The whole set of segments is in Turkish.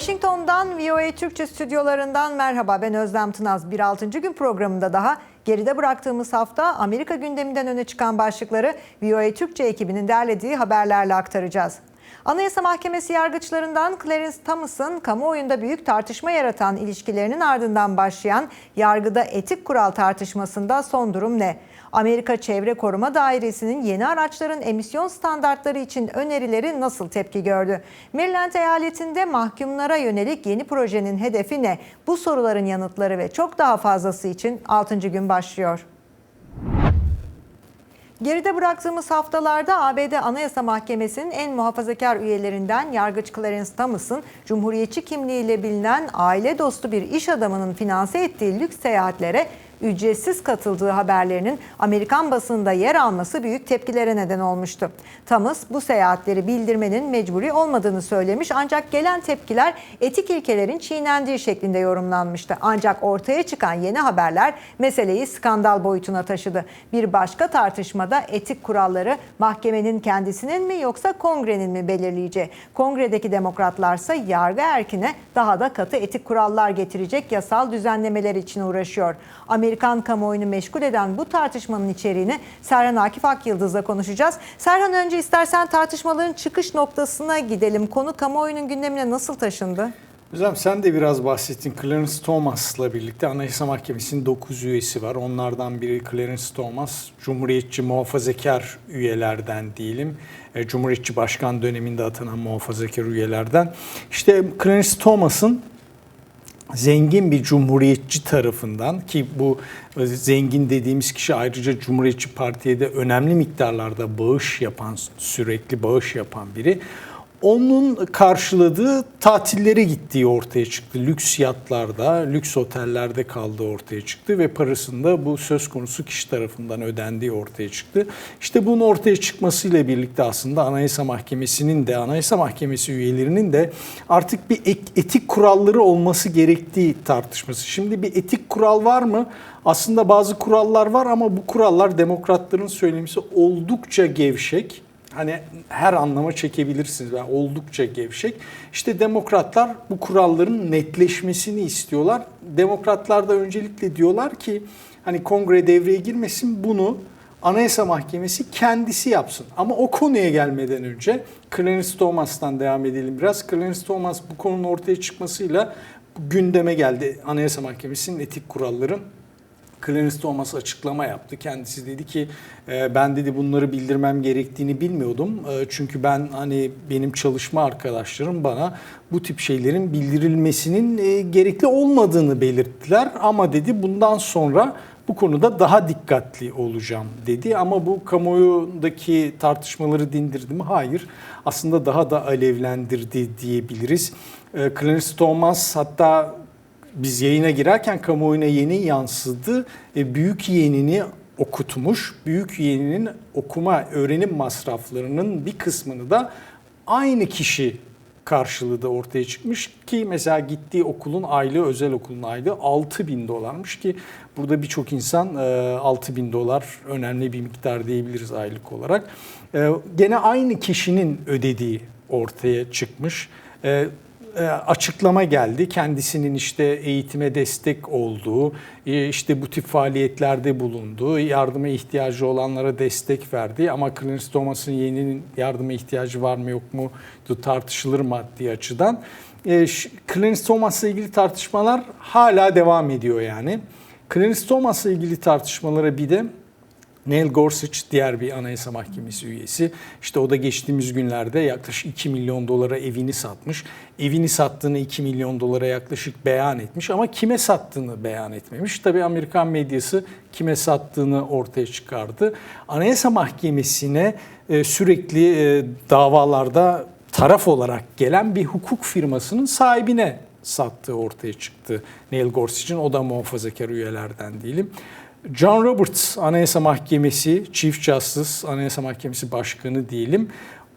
Washington'dan VOA Türkçe stüdyolarından merhaba ben Özlem Tınaz. Bir 6. gün programında daha geride bıraktığımız hafta Amerika gündeminden öne çıkan başlıkları VOA Türkçe ekibinin derlediği haberlerle aktaracağız. Anayasa Mahkemesi yargıçlarından Clarence Thomas'ın kamuoyunda büyük tartışma yaratan ilişkilerinin ardından başlayan yargıda etik kural tartışmasında son durum ne? Amerika Çevre Koruma Dairesi'nin yeni araçların emisyon standartları için önerileri nasıl tepki gördü? Maryland eyaletinde mahkumlara yönelik yeni projenin hedefi ne? Bu soruların yanıtları ve çok daha fazlası için 6. gün başlıyor. Geride bıraktığımız haftalarda ABD Anayasa Mahkemesi'nin en muhafazakar üyelerinden Yargıç Clarence Thomas'ın Cumhuriyetçi kimliğiyle bilinen aile dostu bir iş adamının finanse ettiği lüks seyahatlere ücretsiz katıldığı haberlerinin Amerikan basında yer alması büyük tepkilere neden olmuştu. Thomas bu seyahatleri bildirmenin mecburi olmadığını söylemiş ancak gelen tepkiler etik ilkelerin çiğnendiği şeklinde yorumlanmıştı. Ancak ortaya çıkan yeni haberler meseleyi skandal boyutuna taşıdı. Bir başka tartışmada etik kuralları mahkemenin kendisinin mi yoksa kongrenin mi belirleyeceği. Kongredeki demokratlarsa yargı erkine daha da katı etik kurallar getirecek yasal düzenlemeler için uğraşıyor. Amerikan kamuoyunu meşgul eden bu tartışmanın içeriğini Serhan Akif Akyıldız'la konuşacağız. Serhan önce istersen tartışmaların çıkış noktasına gidelim. Konu kamuoyunun gündemine nasıl taşındı? Hocam sen de biraz bahsettin. Clarence Thomas'la birlikte Anayasa Mahkemesi'nin 9 üyesi var. Onlardan biri Clarence Thomas, Cumhuriyetçi muhafazakar üyelerden diyelim. E, Cumhuriyetçi Başkan döneminde atanan muhafazakar üyelerden. İşte Clarence Thomas'ın zengin bir cumhuriyetçi tarafından ki bu e, zengin dediğimiz kişi ayrıca Cumhuriyetçi Parti'ye de önemli miktarlarda bağış yapan, sürekli bağış yapan biri. Onun karşıladığı tatillere gittiği ortaya çıktı. Lüks yatlarda, lüks otellerde kaldığı ortaya çıktı ve parasında bu söz konusu kişi tarafından ödendiği ortaya çıktı. İşte bunun ortaya çıkmasıyla birlikte aslında Anayasa Mahkemesi'nin de Anayasa Mahkemesi üyelerinin de artık bir etik kuralları olması gerektiği tartışması. Şimdi bir etik kural var mı? Aslında bazı kurallar var ama bu kurallar demokratların söylemesi oldukça gevşek hani her anlama çekebilirsiniz. Yani oldukça gevşek. İşte demokratlar bu kuralların netleşmesini istiyorlar. Demokratlar da öncelikle diyorlar ki hani kongre devreye girmesin bunu Anayasa Mahkemesi kendisi yapsın. Ama o konuya gelmeden önce Clarence Thomas'tan devam edelim biraz. Clarence Thomas bu konunun ortaya çıkmasıyla gündeme geldi. Anayasa Mahkemesi'nin etik kuralları Clarence Thomas açıklama yaptı. Kendisi dedi ki e, ben dedi bunları bildirmem gerektiğini bilmiyordum. E, çünkü ben hani benim çalışma arkadaşlarım bana bu tip şeylerin bildirilmesinin e, gerekli olmadığını belirttiler. Ama dedi bundan sonra bu konuda daha dikkatli olacağım dedi. Ama bu kamuoyundaki tartışmaları dindirdi mi? Hayır. Aslında daha da alevlendirdi diyebiliriz. Clarence Thomas hatta biz yayına girerken kamuoyuna yeni yansıdı. E, büyük yeğenini okutmuş. Büyük yeğeninin okuma, öğrenim masraflarının bir kısmını da aynı kişi karşılığı da ortaya çıkmış ki mesela gittiği okulun aylığı özel okulun aylığı 6 bin dolarmış ki burada birçok insan 6 bin dolar önemli bir miktar diyebiliriz aylık olarak. Gene aynı kişinin ödediği ortaya çıkmış açıklama geldi. Kendisinin işte eğitime destek olduğu, işte bu tip faaliyetlerde bulunduğu, yardıma ihtiyacı olanlara destek verdi. Ama Clarence Thomas'ın yeğeninin yardıma ihtiyacı var mı yok mu tartışılır maddi açıdan. Clarence Thomas'la ilgili tartışmalar hala devam ediyor yani. Clarence Thomas'la ilgili tartışmalara bir de Neil Gorsuch diğer bir anayasa mahkemesi üyesi. İşte o da geçtiğimiz günlerde yaklaşık 2 milyon dolara evini satmış. Evini sattığını 2 milyon dolara yaklaşık beyan etmiş ama kime sattığını beyan etmemiş. Tabii Amerikan medyası kime sattığını ortaya çıkardı. Anayasa Mahkemesi'ne e, sürekli e, davalarda taraf olarak gelen bir hukuk firmasının sahibine sattığı ortaya çıktı. Neil Gorsuch'un o da muhafazakar üyelerden değilim. John Roberts Anayasa Mahkemesi Chief Justice Anayasa Mahkemesi Başkanı diyelim.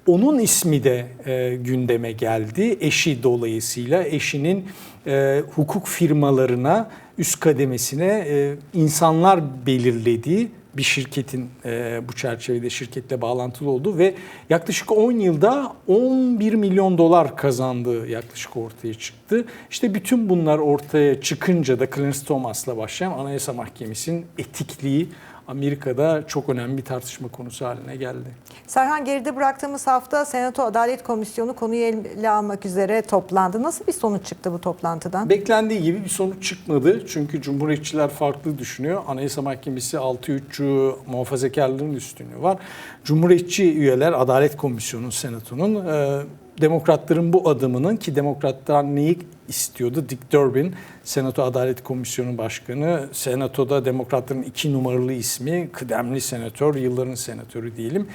Onun ismi de e, gündeme geldi. Eşi dolayısıyla eşinin e, hukuk firmalarına üst kademesine e, insanlar belirlediği bir şirketin e, bu çerçevede şirketle bağlantılı olduğu ve yaklaşık 10 yılda 11 milyon dolar kazandığı yaklaşık ortaya çıktı. İşte bütün bunlar ortaya çıkınca da Clarence Thomas'la başlayan Anayasa Mahkemesi'nin etikliği Amerika'da çok önemli bir tartışma konusu haline geldi. Serhan geride bıraktığımız hafta Senato Adalet Komisyonu konuyu ele almak üzere toplandı. Nasıl bir sonuç çıktı bu toplantıdan? Beklendiği gibi bir sonuç çıkmadı. Çünkü Cumhuriyetçiler farklı düşünüyor. Anayasa Mahkemesi 6-3 muhafazakarların üstünlüğü var. Cumhuriyetçi üyeler Adalet Komisyonu Senato'nun e, Demokratların bu adımının ki Demokratlar neyi istiyordu? Dick Durbin, Senato Adalet Komisyonu Başkanı. Senato'da Demokratların iki numaralı ismi, kıdemli senatör, yılların senatörü diyelim.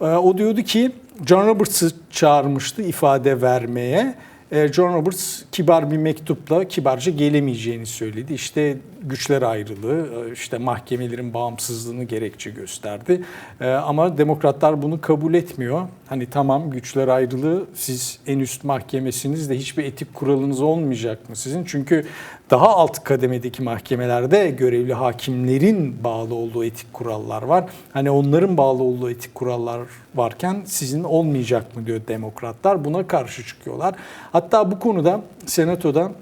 E, o diyordu ki John Roberts'ı çağırmıştı ifade vermeye. E, John Roberts kibar bir mektupla kibarca gelemeyeceğini söyledi. İşte güçler ayrılığı, e, işte mahkemelerin bağımsızlığını gerekçe gösterdi. E, Ama demokratlar bunu kabul etmiyor. Hani tamam güçler ayrılığı siz en üst mahkemesiniz de hiçbir etik kuralınız olmayacak mı sizin? Çünkü daha alt kademedeki mahkemelerde görevli hakimlerin bağlı olduğu etik kurallar var. Hani onların bağlı olduğu etik kurallar varken sizin olmayacak mı diyor demokratlar. Buna karşı çıkıyorlar. Hatta bu konuda senatoda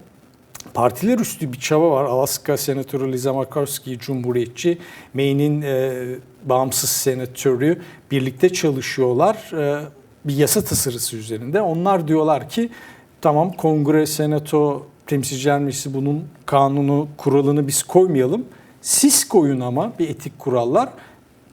partiler üstü bir çaba var. Alaska Senatörü Liza Murkowski Cumhuriyetçi, Maine'in e, bağımsız senatörü birlikte çalışıyorlar. E, bir yasa tasarısı üzerinde. Onlar diyorlar ki tamam kongre, senato, temsilciler meclisi bunun kanunu, kuralını biz koymayalım. Siz koyun ama bir etik kurallar.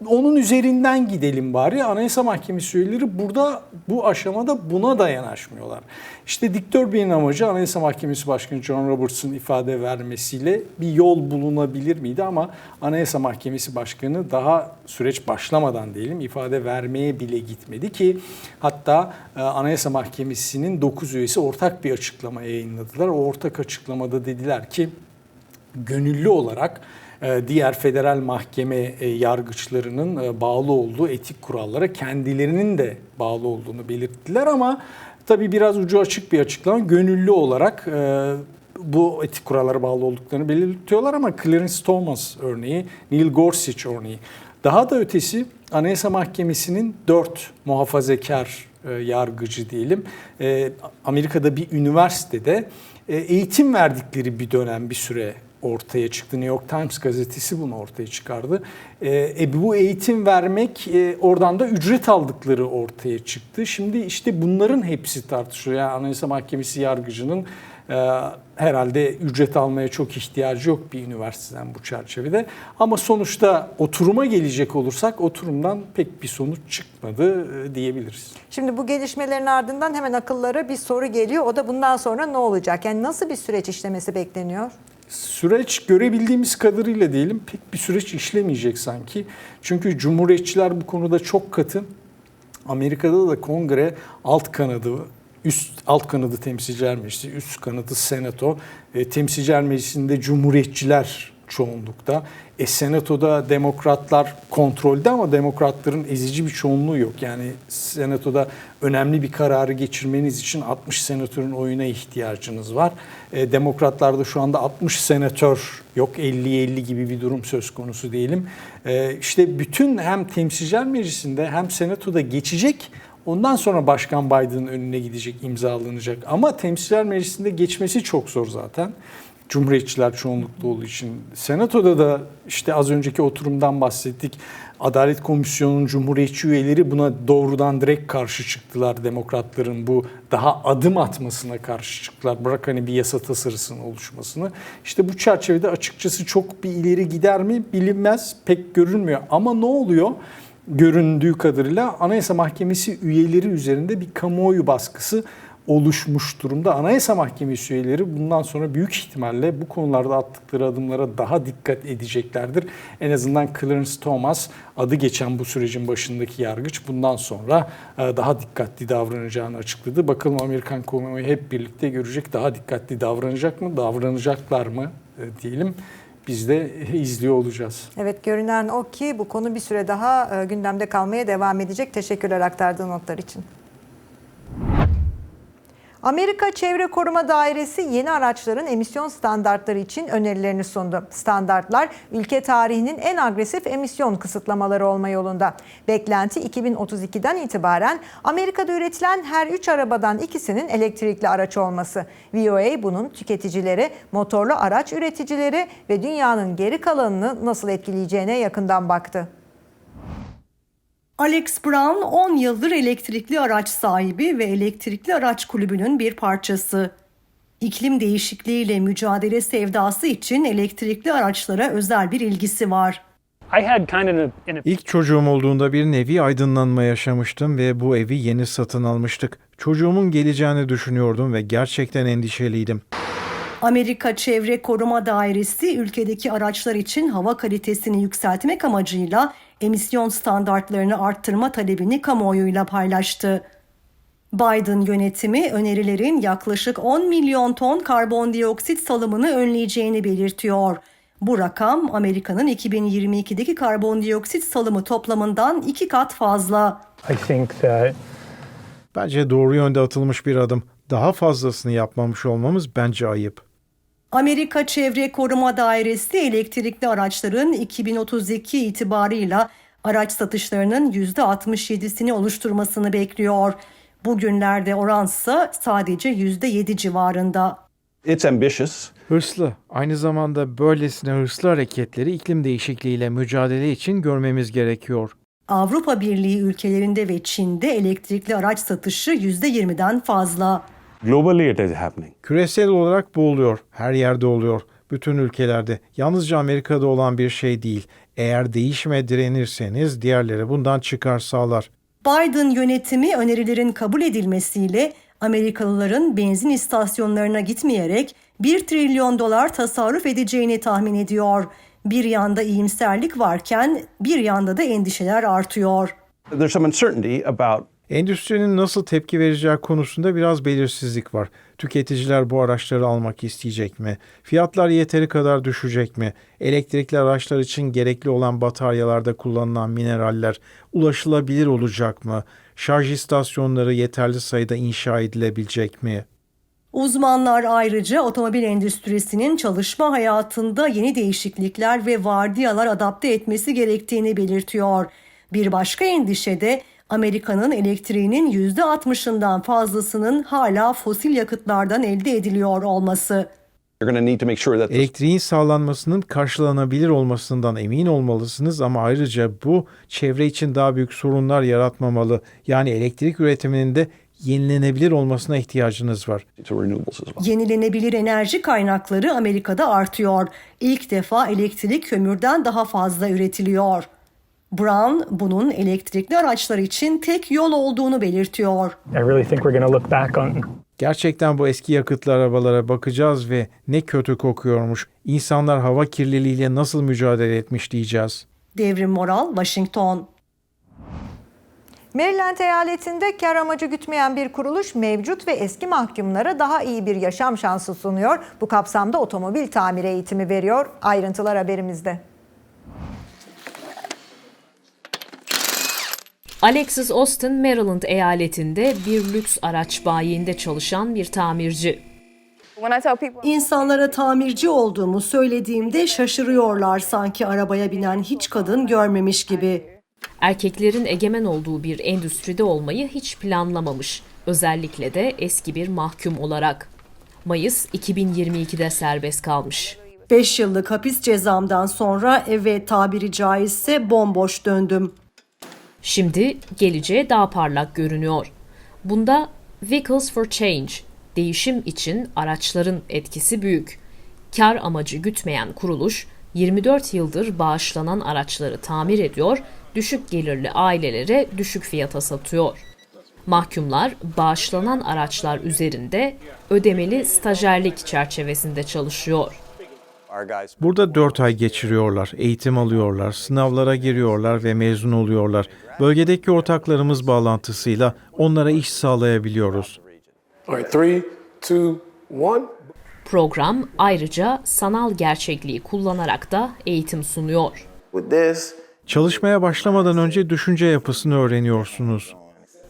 Onun üzerinden gidelim bari. Anayasa Mahkemesi üyeleri burada bu aşamada buna da yanaşmıyorlar. İşte Dick Durbin'in amacı Anayasa Mahkemesi Başkanı John Roberts'ın ifade vermesiyle bir yol bulunabilir miydi ama Anayasa Mahkemesi Başkanı daha süreç başlamadan diyelim ifade vermeye bile gitmedi ki hatta e, Anayasa Mahkemesi'nin 9 üyesi ortak bir açıklama yayınladılar. O ortak açıklamada dediler ki gönüllü olarak diğer federal mahkeme e, yargıçlarının e, bağlı olduğu etik kurallara kendilerinin de bağlı olduğunu belirttiler ama tabii biraz ucu açık bir açıklama. Gönüllü olarak bu etik kurallara bağlı olduklarını belirtiyorlar ama Clarence Thomas örneği, Neil Gorsuch örneği. Daha da ötesi Anayasa Mahkemesi'nin dört muhafazakar yargıcı diyelim. Amerika'da bir üniversitede eğitim verdikleri bir dönem bir süre ortaya çıktı. New York Times gazetesi bunu ortaya çıkardı. E, bu eğitim vermek e, oradan da ücret aldıkları ortaya çıktı. Şimdi işte bunların hepsi tartışılıyor. Yani Anayasa Mahkemesi yargıcının e, herhalde ücret almaya çok ihtiyacı yok bir üniversiteden bu çerçevede. Ama sonuçta oturuma gelecek olursak oturumdan pek bir sonuç çıkmadı e, diyebiliriz. Şimdi bu gelişmelerin ardından hemen akıllara bir soru geliyor. O da bundan sonra ne olacak? Yani nasıl bir süreç işlemesi bekleniyor? Süreç görebildiğimiz kadarıyla diyelim pek bir süreç işlemeyecek sanki. Çünkü cumhuriyetçiler bu konuda çok katı. Amerika'da da kongre alt kanadı üst alt kanadı temsilciler meclisi, üst kanadı senato, e, temsilciler meclisinde cumhuriyetçiler çoğunlukta. E, senatoda demokratlar kontrolde ama demokratların ezici bir çoğunluğu yok. Yani senatoda önemli bir kararı geçirmeniz için 60 senatörün oyuna ihtiyacınız var. E, demokratlarda şu anda 60 senatör yok 50-50 gibi bir durum söz konusu diyelim. E, işte bütün hem temsilciler meclisinde hem senatoda geçecek Ondan sonra Başkan Biden'ın önüne gidecek, imzalanacak. Ama Temsilciler Meclisi'nde geçmesi çok zor zaten. Cumhuriyetçiler çoğunluklu olduğu için. Senatoda da işte az önceki oturumdan bahsettik. Adalet Komisyonu'nun Cumhuriyetçi üyeleri buna doğrudan direkt karşı çıktılar. Demokratların bu daha adım atmasına karşı çıktılar. Bırak hani bir yasa tasarısının oluşmasını. İşte bu çerçevede açıkçası çok bir ileri gider mi bilinmez. Pek görünmüyor. Ama ne oluyor? Göründüğü kadarıyla Anayasa Mahkemesi üyeleri üzerinde bir kamuoyu baskısı oluşmuş durumda. Anayasa Mahkemesi üyeleri bundan sonra büyük ihtimalle bu konularda attıkları adımlara daha dikkat edeceklerdir. En azından Clarence Thomas adı geçen bu sürecin başındaki yargıç bundan sonra e, daha dikkatli davranacağını açıkladı. Bakalım Amerikan kamuoyu hep birlikte görecek daha dikkatli davranacak mı, davranacaklar mı e, diyelim biz de izliyor olacağız. Evet görünen o ki bu konu bir süre daha e, gündemde kalmaya devam edecek. Teşekkürler aktardığın notlar için. Amerika Çevre Koruma Dairesi yeni araçların emisyon standartları için önerilerini sundu. Standartlar ülke tarihinin en agresif emisyon kısıtlamaları olma yolunda. Beklenti 2032'den itibaren Amerika'da üretilen her 3 arabadan ikisinin elektrikli araç olması. VOA bunun tüketicilere, motorlu araç üreticileri ve dünyanın geri kalanını nasıl etkileyeceğine yakından baktı. Alex Brown 10 yıldır elektrikli araç sahibi ve elektrikli araç kulübünün bir parçası. İklim değişikliğiyle mücadele sevdası için elektrikli araçlara özel bir ilgisi var. I had kind of an, an İlk çocuğum olduğunda bir nevi aydınlanma yaşamıştım ve bu evi yeni satın almıştık. Çocuğumun geleceğini düşünüyordum ve gerçekten endişeliydim. Amerika Çevre Koruma Dairesi ülkedeki araçlar için hava kalitesini yükseltmek amacıyla emisyon standartlarını arttırma talebini kamuoyuyla paylaştı. Biden yönetimi önerilerin yaklaşık 10 milyon ton karbondioksit salımını önleyeceğini belirtiyor. Bu rakam Amerika'nın 2022'deki karbondioksit salımı toplamından iki kat fazla. I think that Bence doğru yönde atılmış bir adım. Daha fazlasını yapmamış olmamız bence ayıp. Amerika Çevre Koruma Dairesi elektrikli araçların 2032 itibarıyla araç satışlarının %67'sini oluşturmasını bekliyor. Bugünlerde oransa sadece %7 civarında. It's ambitious. Hırslı. Aynı zamanda böylesine hırslı hareketleri iklim değişikliğiyle mücadele için görmemiz gerekiyor. Avrupa Birliği ülkelerinde ve Çin'de elektrikli araç satışı %20'den fazla. Globally, it is happening. Küresel olarak bu oluyor. Her yerde oluyor. Bütün ülkelerde. Yalnızca Amerika'da olan bir şey değil. Eğer değişime direnirseniz diğerleri bundan çıkar sağlar. Biden yönetimi önerilerin kabul edilmesiyle Amerikalıların benzin istasyonlarına gitmeyerek 1 trilyon dolar tasarruf edeceğini tahmin ediyor. Bir yanda iyimserlik varken bir yanda da endişeler artıyor. There's some uncertainty about Endüstrinin nasıl tepki vereceği konusunda biraz belirsizlik var. Tüketiciler bu araçları almak isteyecek mi? Fiyatlar yeteri kadar düşecek mi? Elektrikli araçlar için gerekli olan bataryalarda kullanılan mineraller ulaşılabilir olacak mı? Şarj istasyonları yeterli sayıda inşa edilebilecek mi? Uzmanlar ayrıca otomobil endüstrisinin çalışma hayatında yeni değişiklikler ve vardiyalar adapte etmesi gerektiğini belirtiyor. Bir başka endişe de Amerika'nın elektriğinin %60'ından fazlasının hala fosil yakıtlardan elde ediliyor olması. Elektriğin sağlanmasının karşılanabilir olmasından emin olmalısınız ama ayrıca bu çevre için daha büyük sorunlar yaratmamalı. Yani elektrik üretiminin de yenilenebilir olmasına ihtiyacınız var. Yenilenebilir enerji kaynakları Amerika'da artıyor. İlk defa elektrik kömürden daha fazla üretiliyor. Brown bunun elektrikli araçlar için tek yol olduğunu belirtiyor. I really think we're going to look back on Gerçekten bu eski yakıtlı arabalara bakacağız ve ne kötü kokuyormuş. İnsanlar hava kirliliğiyle nasıl mücadele etmiş diyeceğiz. Devrim Moral, Washington. Maryland eyaletinde kar amacı gütmeyen bir kuruluş mevcut ve eski mahkumlara daha iyi bir yaşam şansı sunuyor. Bu kapsamda otomobil tamiri eğitimi veriyor. Ayrıntılar haberimizde. Alexis Austin, Maryland eyaletinde bir lüks araç bayiinde çalışan bir tamirci. İnsanlara tamirci olduğumu söylediğimde şaşırıyorlar sanki arabaya binen hiç kadın görmemiş gibi. Erkeklerin egemen olduğu bir endüstride olmayı hiç planlamamış. Özellikle de eski bir mahkum olarak. Mayıs 2022'de serbest kalmış. 5 yıllık hapis cezamdan sonra eve tabiri caizse bomboş döndüm. Şimdi geleceğe daha parlak görünüyor. Bunda Vehicles for Change, değişim için araçların etkisi büyük. Kar amacı gütmeyen kuruluş, 24 yıldır bağışlanan araçları tamir ediyor, düşük gelirli ailelere düşük fiyata satıyor. Mahkumlar bağışlanan araçlar üzerinde ödemeli stajyerlik çerçevesinde çalışıyor. Burada 4 ay geçiriyorlar, eğitim alıyorlar, sınavlara giriyorlar ve mezun oluyorlar. Bölgedeki ortaklarımız bağlantısıyla onlara iş sağlayabiliyoruz. Program ayrıca sanal gerçekliği kullanarak da eğitim sunuyor. Çalışmaya başlamadan önce düşünce yapısını öğreniyorsunuz.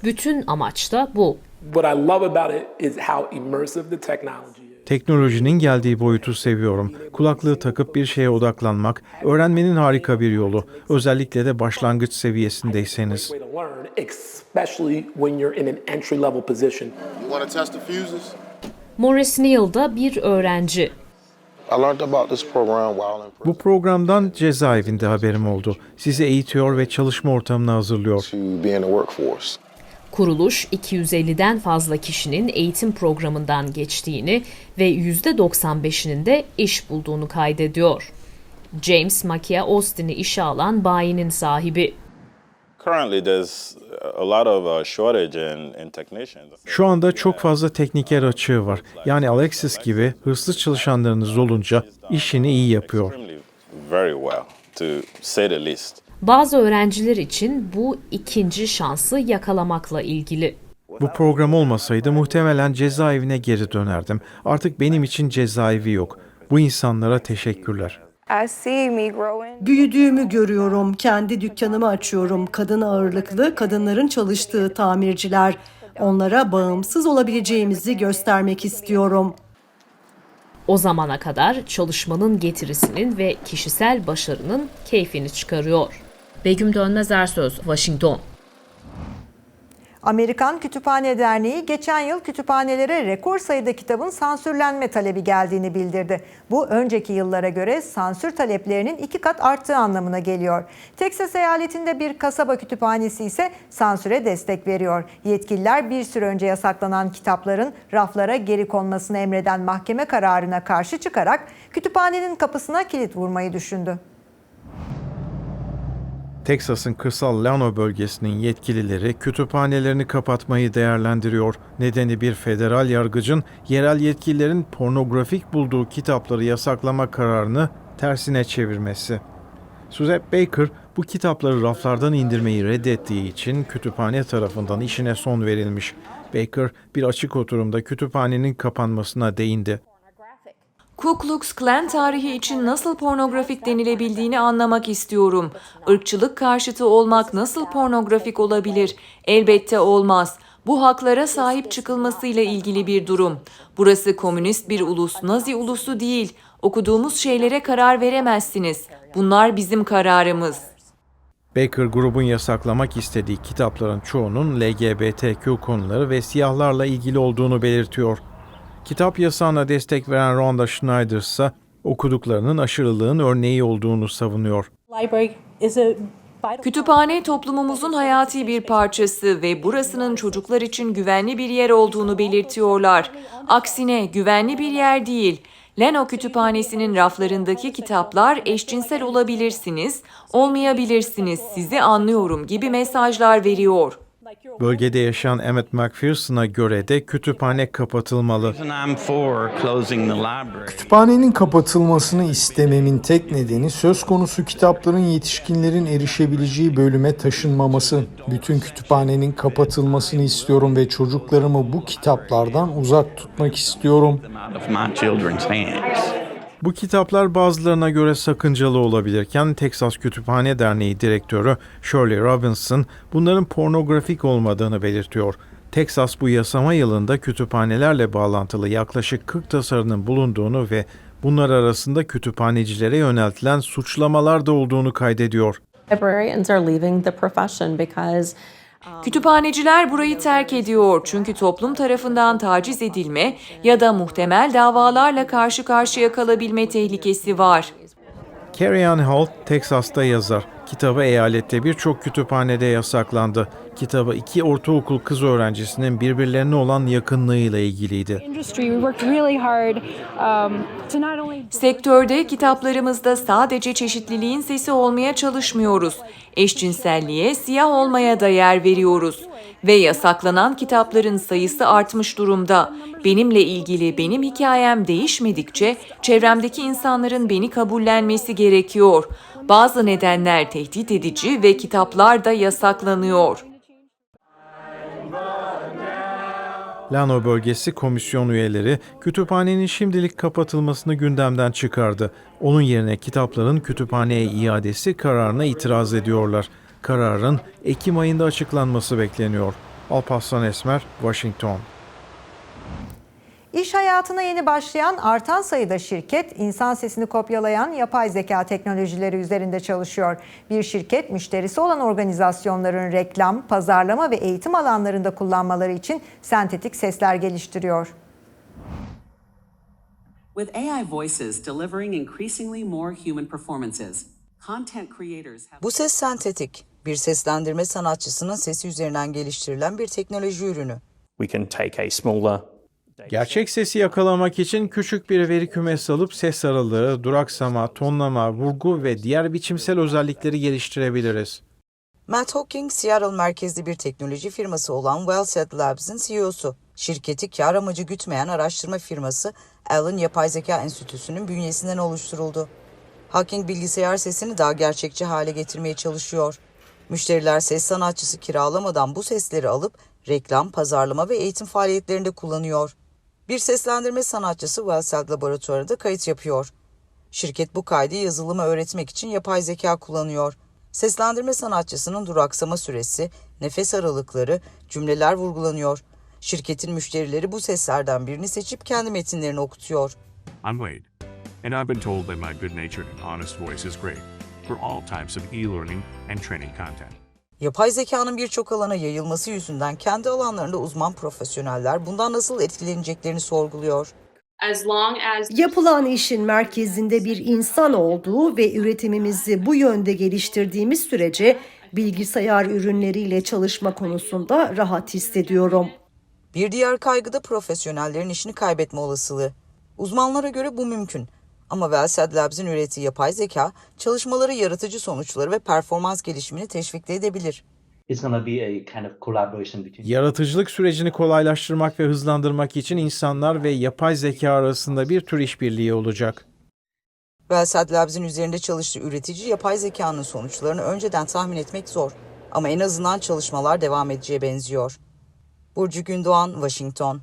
Bütün amaç da bu. what I love about it is how immersive the technology. Teknolojinin geldiği boyutu seviyorum. Kulaklığı takıp bir şeye odaklanmak, öğrenmenin harika bir yolu. Özellikle de başlangıç seviyesindeyseniz. Morris Neal da bir öğrenci. Bu programdan cezaevinde haberim oldu. Sizi eğitiyor ve çalışma ortamına hazırlıyor. Kuruluş 250'den fazla kişinin eğitim programından geçtiğini ve %95'inin de iş bulduğunu kaydediyor. James Makia Austin'i işe alan bayinin sahibi. Currently, there's a lot of uh, shortage in, in technicians. Şu anda çok fazla tekniker açığı var. Yani Alexis gibi hırslı çalışanlarınız olunca işini iyi yapıyor. Bazı öğrenciler için bu ikinci şansı yakalamakla ilgili. Bu program olmasaydı muhtemelen cezaevine geri dönerdim. Artık benim için cezaevi yok. Bu insanlara teşekkürler. Büyüdüğümü görüyorum, kendi dükkanımı açıyorum. Kadın ağırlıklı, kadınların çalıştığı tamirciler. Onlara bağımsız olabileceğimizi göstermek istiyorum. O zamana kadar çalışmanın getirisinin ve kişisel başarının keyfini çıkarıyor. Begüm Dönmez Ersöz, Washington. Amerikan Kütüphane Derneği geçen yıl kütüphanelere rekor sayıda kitabın sansürlenme talebi geldiğini bildirdi. Bu önceki yıllara göre sansür taleplerinin iki kat arttığı anlamına geliyor. Texas eyaletinde bir kasaba kütüphanesi ise sansüre destek veriyor. Yetkililer bir süre önce yasaklanan kitapların raflara geri konmasını emreden mahkeme kararına karşı çıkarak kütüphanenin kapısına kilit vurmayı düşündü. Texas'ın kırsal Llano bölgesinin yetkilileri kütüphanelerini kapatmayı değerlendiriyor. Nedeni bir federal yargıcın yerel yetkililerin pornografik bulduğu kitapları yasaklama kararını tersine çevirmesi. Suzette Baker bu kitapları raflardan indirmeyi reddettiği için kütüphane tarafından işine son verilmiş. Baker bir açık oturumda kütüphanenin kapanmasına değindi. Ku Klux Klan tarihi için nasıl pornografik denilebildiğini anlamak istiyorum. Irkçılık karşıtı olmak nasıl pornografik olabilir? Elbette olmaz. Bu haklara sahip çıkılmasıyla ilgili bir durum. Burası komünist bir ulus, Nazi ulusu değil. Okuduğumuz şeylere karar veremezsiniz. Bunlar bizim kararımız. Baker grubun yasaklamak istediği kitapların çoğunun LGBTQ konuları ve siyahlarla ilgili olduğunu belirtiyor. Kitap yasağına destek veren Rhonda Schneider ise okuduklarının aşırılığın örneği olduğunu savunuyor. Kütüphane toplumumuzun hayati bir parçası ve burasının çocuklar için güvenli bir yer olduğunu belirtiyorlar. Aksine güvenli bir yer değil. Leno Kütüphanesi'nin raflarındaki kitaplar eşcinsel olabilirsiniz, olmayabilirsiniz, sizi anlıyorum gibi mesajlar veriyor. Bölgede yaşayan Emmett McPherson'a göre de kütüphane kapatılmalı. Kütüphanenin kapatılmasını istememin tek nedeni söz konusu kitapların yetişkinlerin erişebileceği bölüme taşınmaması. Bütün kütüphanenin kapatılmasını istiyorum ve çocuklarımı bu kitaplardan uzak tutmak istiyorum. Bu kitaplar bazılarına göre sakıncalı olabilirken Texas Kütüphane Derneği Direktörü Shirley Robinson bunların pornografik olmadığını belirtiyor. Texas bu yasama yılında kütüphanelerle bağlantılı yaklaşık 40 tasarının bulunduğunu ve bunlar arasında kütüphanecilere yöneltilen suçlamalar da olduğunu kaydediyor. Librarians are leaving the profession because Kütüphaneciler burayı terk ediyor çünkü toplum tarafından taciz edilme ya da muhtemel davalarla karşı karşıya kalabilme tehlikesi var. Carrie Ann Holt, Texas'ta yazar. Kitabı eyalette birçok kütüphanede yasaklandı. Kitabı iki ortaokul kız öğrencisinin birbirlerine olan yakınlığıyla ilgiliydi. Sektörde kitaplarımızda sadece çeşitliliğin sesi olmaya çalışmıyoruz. Eşcinselliğe, siyah olmaya da yer veriyoruz. Ve yasaklanan kitapların sayısı artmış durumda. Benimle ilgili benim hikayem değişmedikçe çevremdeki insanların beni kabullenmesi gerekiyor. Bazı nedenler tehdit edici ve kitaplar da yasaklanıyor. Lano bölgesi komisyon üyeleri kütüphanenin şimdilik kapatılmasını gündemden çıkardı. Onun yerine kitapların kütüphaneye iadesi kararına itiraz ediyorlar. Kararın Ekim ayında açıklanması bekleniyor. Alparslan Esmer, Washington. İş hayatına yeni başlayan artan sayıda şirket insan sesini kopyalayan yapay zeka teknolojileri üzerinde çalışıyor. Bir şirket müşterisi olan organizasyonların reklam, pazarlama ve eğitim alanlarında kullanmaları için sentetik sesler geliştiriyor. With AI voices delivering increasingly more human performances, content creators have Bu ses sentetik, bir seslendirme sanatçısının sesi üzerinden geliştirilen bir teknoloji ürünü. We can take a smaller Gerçek sesi yakalamak için küçük bir veri kümesi alıp ses aralığı, duraksama, tonlama, vurgu ve diğer biçimsel özellikleri geliştirebiliriz. Matt Hawking, Seattle merkezli bir teknoloji firması olan Wellset Labs'in CEO'su. Şirketi kar amacı gütmeyen araştırma firması Allen Yapay Zeka Enstitüsü'nün bünyesinden oluşturuldu. Hawking bilgisayar sesini daha gerçekçi hale getirmeye çalışıyor. Müşteriler ses sanatçısı kiralamadan bu sesleri alıp reklam, pazarlama ve eğitim faaliyetlerinde kullanıyor. Bir seslendirme sanatçısı Wellset laboratuvarında kayıt yapıyor. Şirket bu kaydı yazılıma öğretmek için yapay zeka kullanıyor. Seslendirme sanatçısının duraksama süresi, nefes aralıkları, cümleler vurgulanıyor. Şirketin müşterileri bu seslerden birini seçip kendi metinlerini okutuyor. I'm Wade, and I've been told that my good-natured and honest voice is great for all types of e-learning and training content. Yapay zekanın birçok alana yayılması yüzünden kendi alanlarında uzman profesyoneller bundan nasıl etkileneceklerini sorguluyor. As long as Yapılan işin merkezinde bir insan olduğu ve üretimimizi bu yönde geliştirdiğimiz sürece bilgisayar ürünleriyle çalışma konusunda rahat hissediyorum. Bir diğer kaygı da profesyonellerin işini kaybetme olasılığı. Uzmanlara göre bu mümkün. Ama Wellsed Labs'in ürettiği yapay zeka çalışmaları yaratıcı sonuçları ve performans gelişimini teşvik de edebilir. Yaratıcılık sürecini kolaylaştırmak ve hızlandırmak için insanlar ve yapay zeka arasında bir tür işbirliği olacak. Wellsed Labs'in üzerinde çalıştığı üretici yapay zekanın sonuçlarını önceden tahmin etmek zor. Ama en azından çalışmalar devam edeceğe benziyor. Burcu Gündoğan, Washington.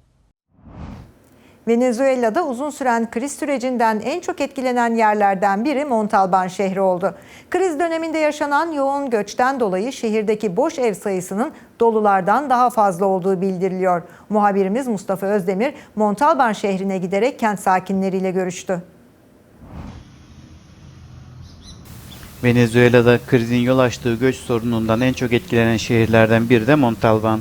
Venezuela'da uzun süren kriz sürecinden en çok etkilenen yerlerden biri Montalban şehri oldu. Kriz döneminde yaşanan yoğun göçten dolayı şehirdeki boş ev sayısının dolulardan daha fazla olduğu bildiriliyor. Muhabirimiz Mustafa Özdemir Montalban şehrine giderek kent sakinleriyle görüştü. Venezuela'da krizin yol açtığı göç sorunundan en çok etkilenen şehirlerden biri de Montalban.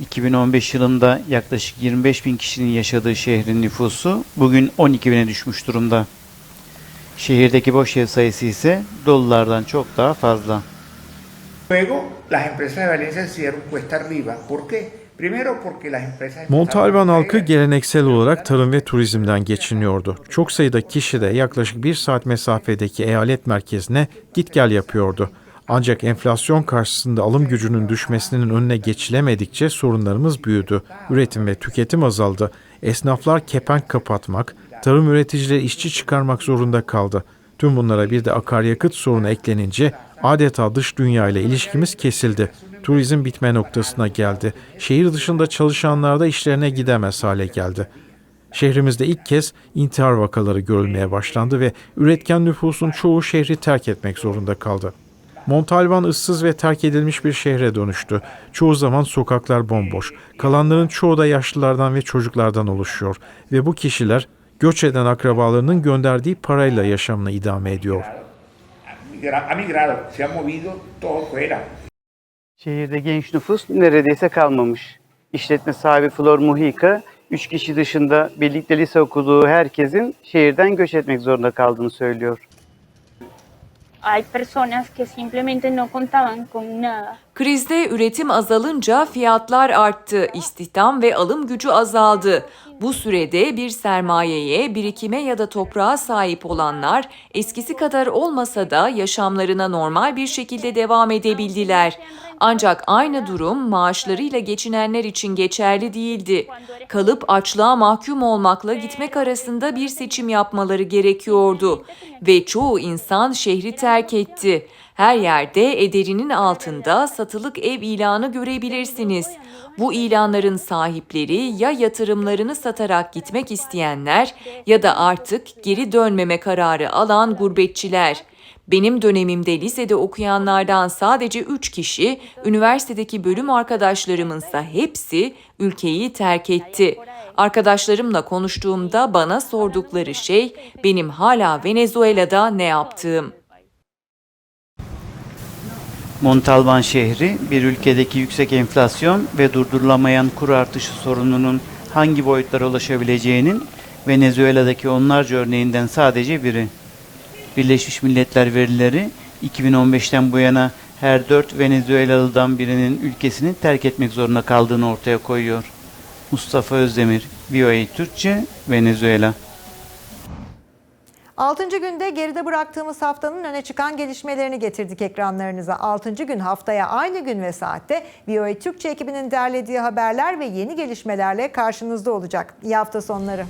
2015 yılında yaklaşık 25 bin kişinin yaşadığı şehrin nüfusu bugün 12 bine düşmüş durumda. Şehirdeki boş ev sayısı ise dolulardan çok daha fazla. Luego, las empresas de Valencia decidieron cuesta arriba. ¿Por qué? Primero porque las empresas... Montalban halkı geleneksel olarak tarım ve turizmden geçiniyordu. Çok sayıda kişi de yaklaşık bir saat mesafedeki eyalet merkezine git gel yapıyordu. Ancak enflasyon karşısında alım gücünün düşmesinin önüne geçilemedikçe sorunlarımız büyüdü. Üretim ve tüketim azaldı. Esnaflar kepenk kapatmak, tarım üreticileri işçi çıkarmak zorunda kaldı. Tüm bunlara bir de akaryakıt sorunu eklenince adeta dış dünya ile ilişkimiz kesildi. Turizm bitme noktasına geldi. Şehir dışında çalışanlar da işlerine gidemez hale geldi. Şehrimizde ilk kez intihar vakaları görülmeye başlandı ve üretken nüfusun çoğu şehri terk etmek zorunda kaldı. Montalban ıssız ve terk edilmiş bir şehre dönüştü. Çoğu zaman sokaklar bomboş. Kalanların çoğu da yaşlılardan ve çocuklardan oluşuyor. Ve bu kişiler göç eden akrabalarının gönderdiği parayla yaşamını idame ediyor. Şehirde genç nüfus neredeyse kalmamış. İşletme sahibi Flor Mujica, 3 kişi dışında birlikte lise okuduğu herkesin şehirden göç etmek zorunda kaldığını söylüyor. Hay personas que simplemente no contaban con nada. Krizde üretim azalınca fiyatlar arttı, istihdam ve alım gücü azaldı. Bu sürede bir sermayeye, birikime ya da toprağa sahip olanlar eskisi kadar olmasa da yaşamlarına normal bir şekilde devam edebildiler. Ancak aynı durum maaşlarıyla geçinenler için geçerli değildi. Kalıp açlığa mahkum olmakla gitmek arasında bir seçim yapmaları gerekiyordu ve çoğu insan şehri terk etti. Her yerde ederinin altında satılık ev ilanı görebilirsiniz. Bu ilanların sahipleri ya yatırımlarını satarak gitmek isteyenler ya da artık geri dönmeme kararı alan gurbetçiler. Benim dönemimde lisede okuyanlardan sadece 3 kişi, üniversitedeki bölüm arkadaşlarımınsa hepsi ülkeyi terk etti. Arkadaşlarımla konuştuğumda bana sordukları şey benim hala Venezuela'da ne yaptığım. Montalban şehri bir ülkedeki yüksek enflasyon ve durdurulamayan kur artışı sorununun hangi boyutlara ulaşabileceğinin Venezuela'daki onlarca örneğinden sadece biri. Birleşmiş Milletler verileri 2015'ten bu yana her 4 Venezuelalı'dan birinin ülkesini terk etmek zorunda kaldığını ortaya koyuyor. Mustafa Özdemir, VOA Türkçe, Venezuela. 6. günde geride bıraktığımız haftanın öne çıkan gelişmelerini getirdik ekranlarınıza. 6. gün haftaya aynı gün ve saatte VOA Türkçe ekibinin derlediği haberler ve yeni gelişmelerle karşınızda olacak. İyi hafta sonları.